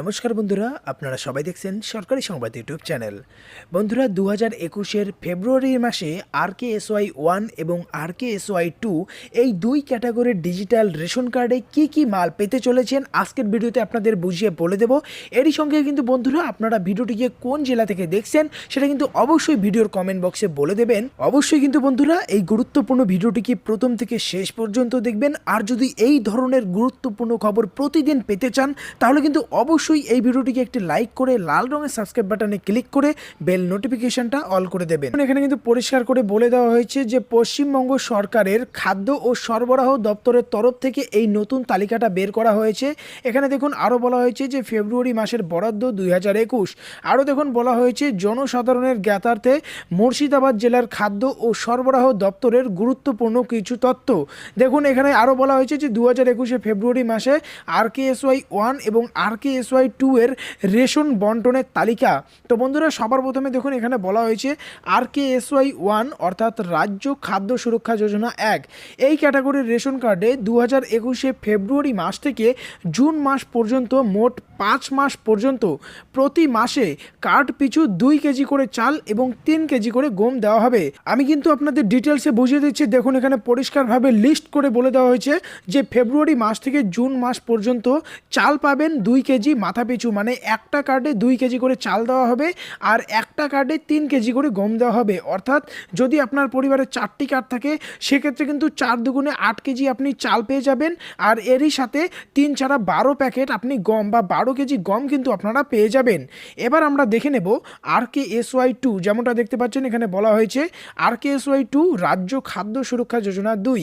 নমস্কার বন্ধুরা, আপনারা সবাই দেখছেন সরকারি সংবাদ ইউটিউব চ্যানেল। বন্ধুরা দু হাজার একুশের ফেব্রুয়ারি মাসে আর কে এসওয়াই ওয়ান এবং আর কে এসওয়াই টু এই দুই ক্যাটাগরির ডিজিটাল রেশন কার্ডে কি কি মাল পেতে চলেছেন আজকের ভিডিওতে আপনাদের বুঝিয়ে বলে দেব। এরই সঙ্গে কিন্তু বন্ধুরা, আপনারা ভিডিওটিকে কোন জেলা থেকে দেখছেন সেটা কিন্তু অবশ্যই ভিডিওর কমেন্ট বক্সে বলে দেবেন। অবশ্যই কিন্তু বন্ধুরা, এই গুরুত্বপূর্ণ ভিডিওটিকে প্রথম থেকে শেষ পর্যন্ত দেখবেন। আর যদি এই ধরনের গুরুত্বপূর্ণ খবর প্রতিদিন পেতে চান, তাহলে কিন্তু অবশ্যই এই ভিডিওটিকে একটি লাইক করে, লাল রঙের সাবস্ক্রাইব বাটনে ক্লিক করে বেল নোটিফিকেশনটা অল করে দেবেন। এখানে কিন্তু পরিষ্কার করে বলে দেওয়া হয়েছে যে, পশ্চিমবঙ্গ সরকারের খাদ্য ও সরবরাহ দপ্তরের তরফ থেকে এই নতুন তালিকাটা বের করা হয়েছে। এখানে দেখুন, আরও বলা হয়েছে যে, ফেব্রুয়ারি মাসের বরাদ্দ দুই হাজার একুশ। আরও দেখুন, বলা হয়েছে জনসাধারণের জ্ঞাতার্থে মুর্শিদাবাদ জেলার খাদ্য ও সরবরাহ দপ্তরের গুরুত্বপূর্ণ কিছু তথ্য। দেখুন, এখানে আরও বলা হয়েছে যে দু হাজার একুশে ফেব্রুয়ারি মাসে R K S Y one এবং R K S Y two এর রেশন বন্টনের তালিকা। তো বন্ধুরা, সবার প্রথমে দেখুন, এখানে বলা হয়েছে R K S Y one অর্থাৎ রাজ্য খাদ্য সুরক্ষা যোজনা এক। এই ক্যাটাগরির রেশন কার্ডে দু হাজার একুশে ফেব্রুয়ারি মাস থেকে জুন মাস পর্যন্ত, মোট পাঁচ মাস পর্যন্ত প্রতি মাসে কার্ড পিছু দুই কেজি করে চাল এবং তিন কেজি করে গম দেওয়া হবে। আমি কিন্তু আপনাদের ডিটেলসে বুঝিয়ে দিচ্ছি। দেখুন, এখানে পরিষ্কারভাবে লিস্ট করে বলে দেওয়া হয়েছে যে ফেব্রুয়ারি মাস থেকে জুন মাস পর্যন্ত চাল পাবেন দুই কেজি মাথা পিছু মানে একটা কার্ডে দুই কেজি করে চাল দেওয়া হবে আর একটা কার্ডে তিন কেজি করে গম দেওয়া হবে। অর্থাৎ যদি আপনার পরিবারে চারটি কার্ড থাকে, সেক্ষেত্রে কিন্তু চার দুগুণে আট কেজি আপনি চাল পেয়ে যাবেন আর এরই সাথে তিন ছাড়া বারো প্যাকেট আপনি গম বা বারো কেজি গম কিন্তু আপনারা পেয়ে যাবেন। এবার আমরা দেখে নেব R K S Y two, যেমনটা দেখতে পাচ্ছেন, এখানে বলা হয়েছে R K S Y two রাজ্য খাদ্য সুরক্ষা যোজনা দুই।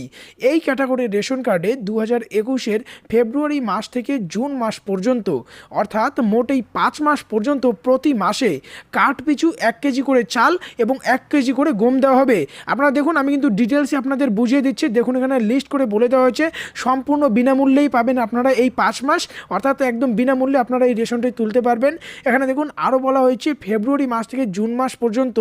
এই ক্যাটাগরির রেশন কার্ডে দু হাজার একুশের ফেব্রুয়ারি মাস থেকে জুন মাস পর্যন্ত অর্থাৎ মোট এই পাঁচ মাস পর্যন্ত প্রতি মাসে কাঠ পিছু এক কেজি করে চাল এবং এক কেজি করে গম দেওয়া হবে। আপনারা দেখুন, আমি কিন্তু ডিটেলসে আপনাদের বুঝিয়ে দিচ্ছি। দেখুন, এখানে লিস্ট করে বলে দেওয়া হয়েছে, সম্পূর্ণ বিনামূল্যেই পাবেন আপনারা এই পাঁচ মাস। অর্থাৎ একদম বিনামূল্যে আপনারা এই রেশনটি তুলতে পারবেন। এখানে দেখুন আরও বলা হয়েছে, ফেব্রুয়ারি মাস থেকে জুন মাস পর্যন্ত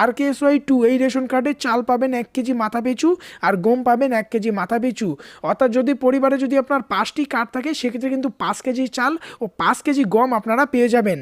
R K S Y two এই রেশন কার্ডে চাল পাবেন এক কেজি মাথা পিছু আর গম পাবেন এক কেজি মাথা পিছু। অর্থাৎ যদি পরিবারে যদি আপনার পাঁচটি কার্ড থাকে, সেক্ষেত্রে কিন্তু পাঁচ কেজি চাল ও পাঁচ কেজি গম আপনারা পেয়ে যাবেন।